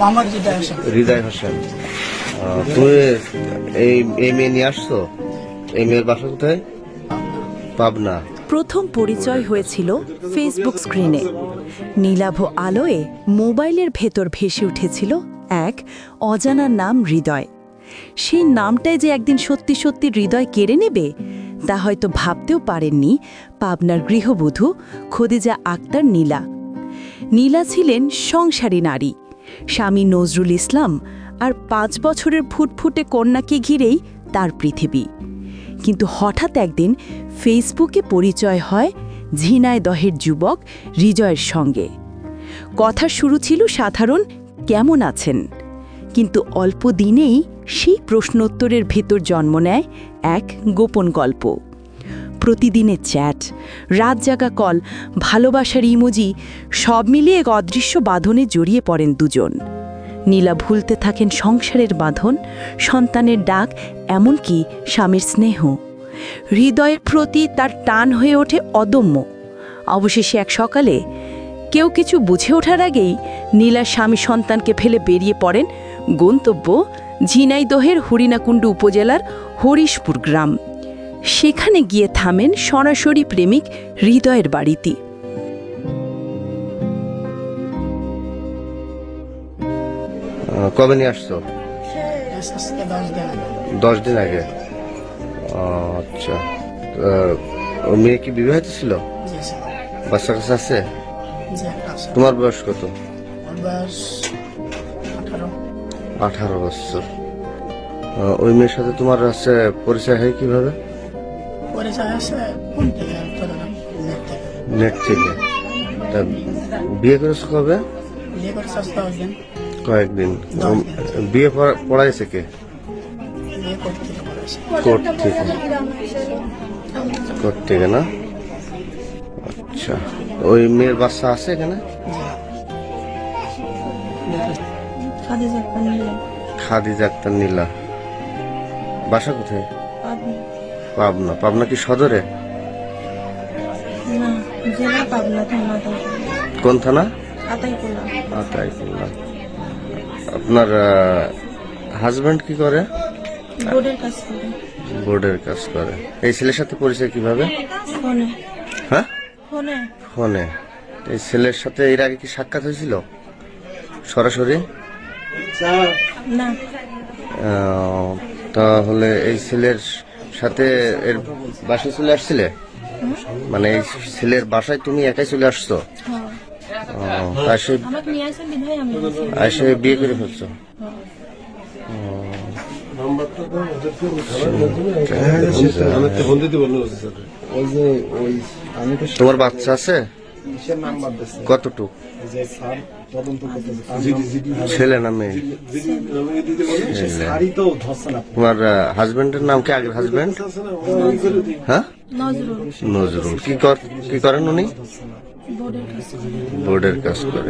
মোহাম্মদ হৃদয় হোসেন হৃদয় হোসেন। তুমি এই এই মেয়ে নিয়ে আসছো? এই মেয়ের বাসা কোথায়? পাবনা। প্রথম পরিচয় হয়েছিল ফেসবুক স্ক্রিনে নীলাভ আলোয়ে মোবাইলের ভেতর ভেসে উঠেছিল এক অজানা নাম হৃদয়। সেই নামটাই যে একদিন সত্যি সত্যি হৃদয় কেড়ে নেবে তা হয়তো ভাবতেও পারেননি পাবনার গৃহবধূ খদিজা আক্তার নীলা। নীলা ছিলেন সংসারী নারী স্বামী নজরুল ইসলাম আর পাঁচ বছরের ফুটফুটে কন্যাকে ঘিরেই তার পৃথিবী। কিন্তু হঠাৎ একদিন ফেসবুকে পরিচয় হয় ঝিনাইদহের যুবক হৃজয়ের সঙ্গে। কথা শুরু ছিল সাধারণ, কেমন আছেন? কিন্তু অল্প দিনেই সেই প্রশ্নোত্তরের ভেতর জন্ম নেয় এক গোপন গল্প। প্রতিদিনের চ্যাট, রাত জাগা কল, ভালোবাসার ইমোজি, সব মিলিয়ে এক অদৃশ্য বাঁধনে জড়িয়ে পড়েন দুজন। নীলা ভুলতে থাকেন সংসারের বাঁধন, সন্তানের ডাক, এমনকি স্বামীর স্নেহ। হৃদয়ের প্রতি তার টান হয়ে ওঠে অদম্য। অবশেষে এক সকালে কেউ কিছু বুঝে ওঠার আগেই নীলার স্বামী সন্তানকে ফেলে বেরিয়ে পড়েন গন্তব্য ঝিনাইদহের হরিণাকুণ্ডু উপজেলার হরিশপুর গ্রাম। সেখানে গিয়ে থামেন সরাসরি প্রেমিক হৃদয়ের বাড়িতে। কবে নিয়ে আসছো? দশ দিন আগে। আচ্ছা। মেয়ে কি বিবাহিত ছিল? বাচ্চা কাছে আছে? তোমার বয়স কত? আঠারো বছর। ওই মেয়ের সাথে তোমার আছে পরিচয় হয় কীভাবে? পরিচয় আছে কোন থেকে নেট থেকে নেট থেকে তা বিয়ে করেছ কবে? বিয়ে করে সস্তা হয়েছেন কয়েকদিন বিয়ে পড়া- পড়াইছে কে? কোর্ট থেকে। কোর্ট থেকে না? আচ্ছা। ওই মেয়ের বাচ্চা আছে এখানে? খাদিজা আক্তার নীলা। বাসা কোথায়? পাবনা? পাবনা কি সদরে? কোন থানা? আতাইকুল্লা। আপনার হাজবেন্ড কি করে? বোর্ডের কাজ করে। এই ছেলের সাথে পরিচয় কীভাবে? হ্যাঁ? ফোনে। এই ছেলের সাথে এর আগে কি সাক্ষাৎ হয়েছিল? সরাসরি? তাহলে এই ছেলের সাথে এর বাসায় চলে আসছিলে? মানে এই ছেলের বাসায় তুমি একাই চলে আসছো? আসে আহ, তা সে আমাকে নিয়ে আসেন বিধায় আমি এসে বিয়ে করে ফেলছো? আমি একটা ফোন দিতে বলল স্যার ওই যে ওই তোমার বাচ্চা আছে? কতটুক? যে স্যার তদন্ত করতেছে তার জিডি নাম- জিডি ছেলে না মেয়ে? জিডি আমি দিতে বলি সে স্যারই তো ধরছে না। তোমার হাজবেন্ডের নাম কি আগের হাজবেন্ড হ্যাঁ? নজরুল। নজরুল। কি কর কি করেন উনি? বোর্ডের কাজ করে।